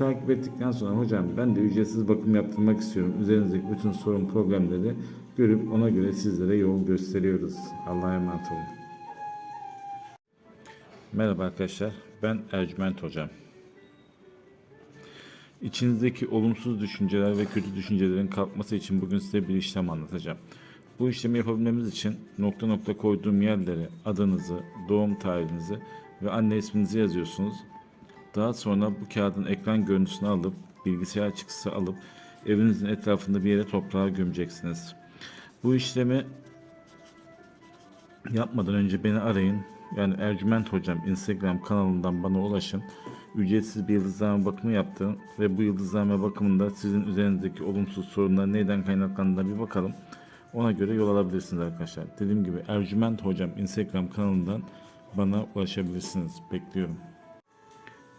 Takip ettikten sonra hocam ben de ücretsiz bakım yaptırmak istiyorum. Üzerinizdeki bütün sorun problemleri görüp ona göre sizlere yol gösteriyoruz. Allah'a emanet olun. Merhaba arkadaşlar. Ben Ercüment Hocam. İçinizdeki olumsuz düşünceler ve kötü düşüncelerin kalkması için bugün size bir işlem anlatacağım. Bu işlemi yapabilmemiz için nokta nokta koyduğum yerlere adınızı, doğum tarihinizi ve anne isminizi yazıyorsunuz. Daha sonra bu kağıdın ekran görüntüsünü alıp bilgisayar çıktısı alıp evinizin etrafında bir yere toprağa gömeceksiniz. Bu işlemi yapmadan önce beni arayın. Yani Ercüment Hocam Instagram kanalından bana ulaşın. Ücretsiz bir yıldızlama bakımı yaptım ve bu yıldızlama bakımında sizin üzerinizdeki olumsuz sorunlar neyden kaynaklandığına bir bakalım. Ona göre yol alabilirsiniz arkadaşlar. Dediğim gibi Ercüment Hocam Instagram kanalından bana ulaşabilirsiniz. Bekliyorum.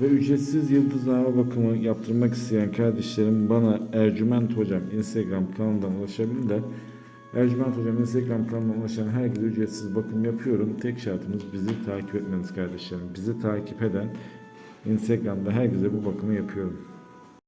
Ve ücretsiz yıldızlama bakımı yaptırmak isteyen kardeşlerim bana Ercüment Hocam Instagram kanalından ulaşabilirler. Ercüment Hocam Instagram kanalına ulaşan herkese ücretsiz bakım yapıyorum. Tek şartımız bizi takip etmeniz kardeşlerim. Bizi takip eden Instagram'da herkese bu bakımı yapıyorum.